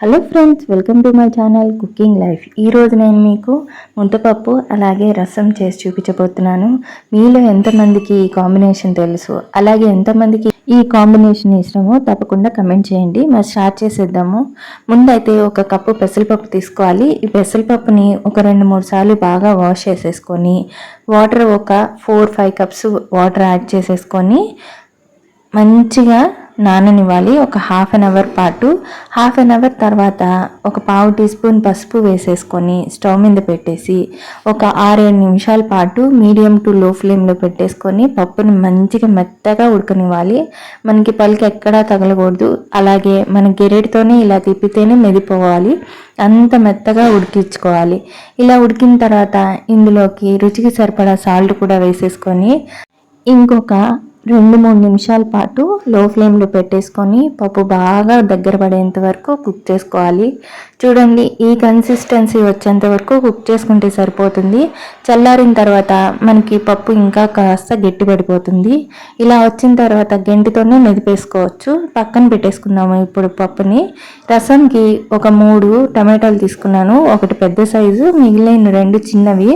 Hello friends welcome to my channel cooking life ఈరోజు నేను మీకు ముద్దపప్పు అలాగే రసం చేసి చూపించబోతున్నాను. మీలో ఎంతమందికి ఈ కాంబినేషన్ తెలుసు? అలాగే ఎంతమందికి ఈ కాంబినేషన్ ఇష్టమో తప్పకుండా కమెంట్ చేయండి. మరి స్టార్ట్ చేసేద్దాము. ముందైతే ఒక కప్పు పెసరపప్పు తీసుకోవాలి. ఈ పెసరపప్పుని ఒక రెండు మూడు సార్లు బాగా వాష్ చేసేసుకొని వాటర్ ఒక four five cups water add చేసేసుకొని మంచిగా నాననివ్వాలి. ఒక హాఫ్ అన్ అవర్ పాటు. హాఫ్ అన్ అవర్ తర్వాత ఒక పావు టీ స్పూన్ పసుపు వేసేసుకొని స్టవ్ మీద పెట్టేసి ఒక ఆరేడు నిమిషాల పాటు మీడియం టు లో ఫ్లేమ్లో పెట్టేసుకొని పప్పుని మంచిగా మెత్తగా ఉడకనివ్వాలి. మనకి పలికి ఎక్కడా తగలకూడదు. అలాగే మన గెరెడితోనే ఇలా తిప్పితేనే మెదిపోవాలి. అంత మెత్తగా ఉడికించుకోవాలి. ఇలా ఉడికిన తర్వాత ఇందులోకి రుచికి సరిపడా సాల్ట్ కూడా వేసేసుకొని ఇంకొక రెండు మూడు నిమిషాల పాటు లో ఫ్లేమ్లో పెట్టేసుకొని పప్పు బాగా దగ్గర పడేంత వరకు కుక్ చేసుకోవాలి. చూడండి ఈ కన్సిస్టెన్సీ వచ్చేంత వరకు కుక్ చేసుకుంటే సరిపోతుంది. చల్లారిన తర్వాత మనకి పప్పు ఇంకా కాస్త గట్టి పడిపోతుంది. ఇలా వచ్చిన తర్వాత గెంటితోనే మెదిపేసుకోవచ్చు. పక్కన పెట్టేసుకుందాము ఇప్పుడు పప్పుని. రసంకి ఒక మూడు టమాటాలు తీసుకున్నాను. ఒకటి పెద్ద సైజు మిగిలిన రెండు చిన్నవి.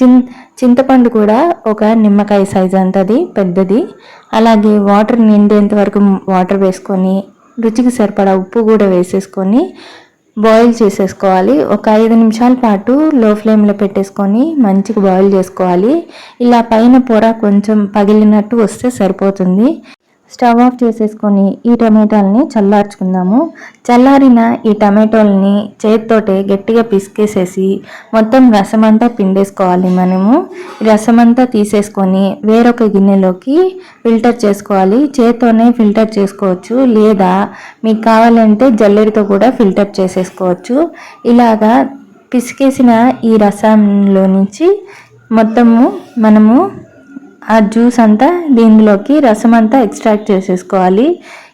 చిన్ చింతపండు కూడా ఒక నిమ్మకాయ సైజ్ అంతది పెద్దది. అలాగే వాటర్ నిండేంత వరకు వాటర్ వేసుకొని రుచికి సరిపడా ఉప్పు కూడా వేసేసుకొని బాయిల్ చేసేసుకోవాలి. ఒక ఐదు నిమిషాల పాటు లో ఫ్లేమ్లో పెట్టేసుకొని మంచిగా బాయిల్ చేసుకోవాలి. ఇలా పైన పొర కొంచెం పగిలినట్టు వస్తే సరిపోతుంది. స్టవ్ ఆఫ్ చేసేసుకొని ఈ టమాటాలని చల్లార్చుకుందాము. చల్లారిన ఈ టమాటోల్ని చేతితోటే గట్టిగా పిసికేసేసి మొత్తం రసం అంతా పిండేసుకోవాలి మనము. రసం అంతా తీసేసుకొని వేరొక గిన్నెలోకి ఫిల్టర్ చేసుకోవాలి. చేతితోనే ఫిల్టర్ చేసుకోవచ్చు లేదా మీకు కావాలంటే జల్లెడితో కూడా ఫిల్టర్ చేసేసుకోవచ్చు. ఇలాగా పిసికేసిన ఈ రసంలో నుంచి మొత్తము మనము ఆ జ్యూస్ అంతా దీనిలోకి రసం అంతా ఎక్స్ట్రాక్ట్ చేసేసుకోవాలి.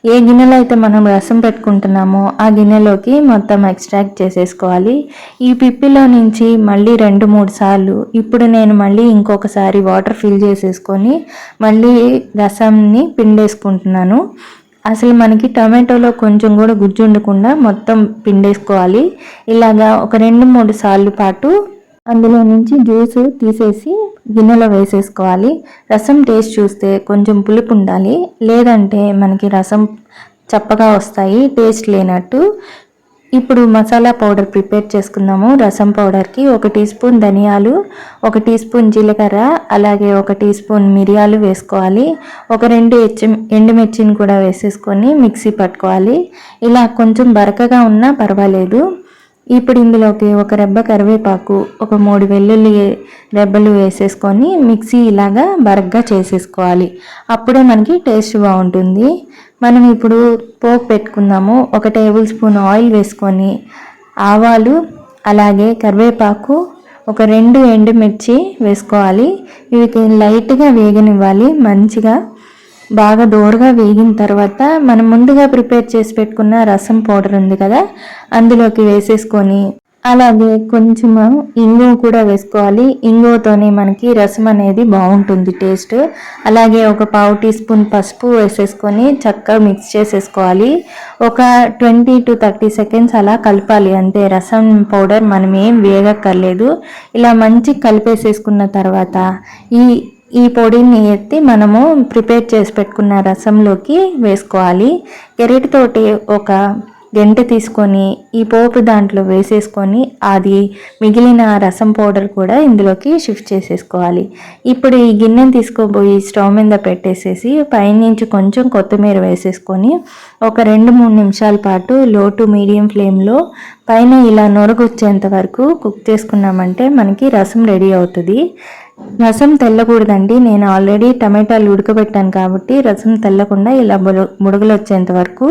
ఏ గిన్నెలో అయితే మనం రసం పెట్టుకుంటున్నామో ఆ గిన్నెలోకి మొత్తం ఎక్స్ట్రాక్ట్ చేసేసుకోవాలి. ఈ పిప్పిలో నుంచి మళ్ళీ రెండు మూడు సార్లు ఇప్పుడు నేను మళ్ళీ ఇంకొకసారి వాటర్ ఫిల్ చేసేసుకొని మళ్ళీ రసంని పిండేసుకుంటున్నాను. అసలు మనకి టమాటోలో కొంచెం కూడా గుజ్జు ఉండకుండా మొత్తం పిండేసుకోవాలి. ఇలాగా ఒక రెండు మూడు సార్లు పాటు అందులో నుంచి జ్యూస్ తీసేసి గిన్నెలో వేసేసుకోవాలి. రసం టేస్ట్ చూస్తే కొంచెం పులుపు ఉండాలి లేదంటే మనకి రసం చప్పగా వస్తాయి టేస్ట్ లేనట్టు. ఇప్పుడు మసాలా పౌడర్ ప్రిపేర్ చేసుకుందాము. రసం పౌడర్కి ఒక టీ స్పూన్ ధనియాలు ఒక టీ స్పూన్ జీలకర్ర అలాగే ఒక టీ స్పూన్ మిరియాలు వేసుకోవాలి. ఒక రెండు ఎచ్చి ఎండుమిర్చిని కూడా వేసేసుకొని మిక్సీ పట్టుకోవాలి. ఇలా కొంచెం బరకగా ఉన్నా పర్వాలేదు. ఇప్పుడు ఇందులోకి ఒక రెబ్బ కరివేపాకు ఒక మూడు వెల్లుల్లి రెబ్బలు వేసేసుకొని మిక్సీ ఇలాగా బరగ్గా చేసేసుకోవాలి. అప్పుడే మనకి టేస్ట్ బాగుంటుంది. మనం ఇప్పుడు పోపు పెట్టుకుందాము. ఒక టేబుల్ స్పూన్ ఆయిల్ వేసుకొని ఆవాలు అలాగే కరివేపాకు ఒక రెండు ఎండుమిర్చి వేసుకోవాలి. ఇవి లైట్గా వేగనివ్వాలి మంచిగా బాగా దోరగా వేగిన తర్వాత మనం ముందుగా ప్రిపేర్ చేసి పెట్టుకున్న రసం పౌడర్ ఉంది కదా అందులోకి వేసేసుకొని అలాగే కొంచెం ఇంగువ కూడా వేసుకోవాలి. ఇంగువతోనే మనకి రసం అనేది బాగుంటుంది టేస్ట్. అలాగే ఒక పావు టీ స్పూన్ పసుపు వేసేసుకొని చక్కగా మిక్స్ చేసేసుకోవాలి. ఒక ట్వంటీ టు థర్టీ సెకండ్స్ అలా కలపాలి. అంతే రసం పౌడర్ మనం ఏం వేగక్కర్లేదు. ఇలా మంచి కలిపేసేసుకున్న తర్వాత ఈ ఈ పొడిని ఎత్తి మనము ప్రిపేర్ చేసి పెట్టుకున్న రసంలోకి వేసుకోవాలి. ఎరటితోటి ఒక గంట తీసుకొని ఈ పోపు దాంట్లో వేసేసుకొని అది మిగిలిన రసం పౌడర్ కూడా ఇందులోకి షిఫ్ట్ చేసేసుకోవాలి. ఇప్పుడు ఈ గిన్నెని తీసుకోబోయి స్టవ్ మీద పెట్టేసేసి పైనుంచి కొంచెం కొత్తిమీర వేసేసుకొని ఒక రెండు మూడు నిమిషాల పాటు లో టు మీడియం ఫ్లేమ్లో పైన ఇలా నొరగొచ్చేంత వరకు కుక్ చేసుకున్నామంటే మనకి రసం రెడీ అవుతుంది. రసం తెల్లకూడదండి. నేను ఆల్రెడీ టమాటాలు ఉడకబెట్టాను కాబట్టి రసం తెల్లకుండా ఇలా బుడగలు వచ్చేంత వరకు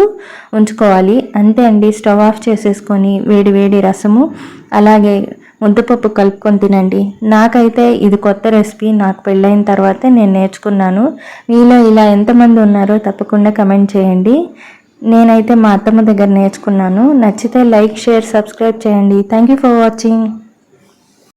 ఉంచుకోవాలి. అంతే అండి స్టవ్ ఆఫ్ చేసేసుకొని వేడి వేడి రసము అలాగే ముద్దపప్పు కలుపుకొని తినండి. నాకైతే ఇది కొత్త రెసిపీ నాకు పెళ్ళైన తర్వాతే నేను నేర్చుకున్నాను. మీలో ఇలా ఎంతమంది ఉన్నారో తప్పకుండా కమెంట్ చేయండి. నేనైతే మా అత్తమ్మ దగ్గర నేర్చుకున్నాను. నచ్చితే లైక్ షేర్ సబ్స్క్రైబ్ చేయండి. Thank you for watching.